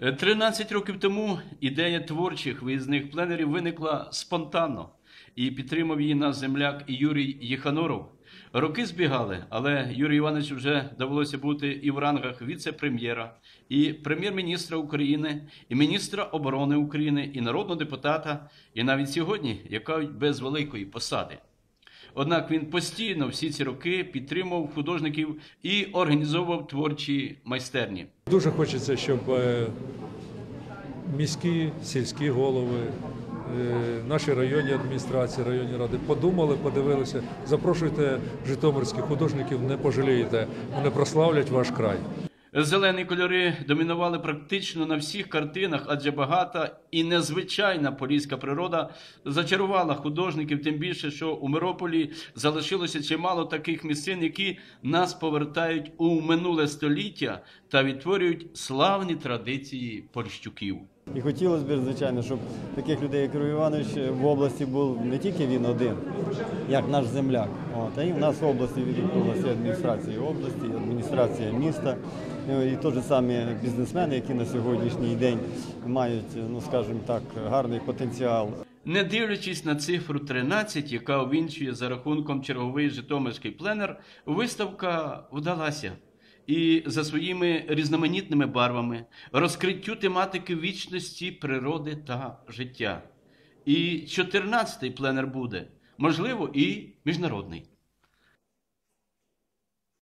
Е, 13 років тому ідея творчих виїзних пленерів виникла спонтанно і підтримав її наш земляк Юрій Єханоров. Роки збігали, але Юрію Івановичу вже довелося бути і в рангах віце-прем'єра, і прем'єр-міністра України, і міністра оборони України, і народного депутата, і навіть сьогодні, яка без великої посади. Однак він постійно всі ці роки підтримував художників і організовував творчі майстерні. Дуже хочеться, щоб е, міські, сільські голови, е, наші районні адміністрації, районні ради подумали, подивилися. Запрошуйте житомирських художників, не пожалієте. Вони прославлять ваш край. Зелені кольори домінували практично на всіх картинах, адже багата і незвичайна поліська природа зачарувала художників, тим більше, що у Мирополі залишилося чимало таких місцин, які нас повертають у минуле століття та відтворюють славні традиції польщуків. І хотілося б, звичайно, щоб таких людей, як Юрій Іванович, в області був не тільки він один, як наш земляк. От, а і в нас в області адміністрація області, і адміністрація міста. Ну, І ті ж самі бізнесмени, які на сьогоднішній день мають, ну скажімо так, гарний потенціал. Не дивлячись на цифру 13, яка увінчує за рахунком черговий Житомирський пленер, виставка вдалася. І за своїми різноманітними барвами, розкриттю тематики вічності, природи та життя. І 14-й пленер буде, можливо, і міжнародний.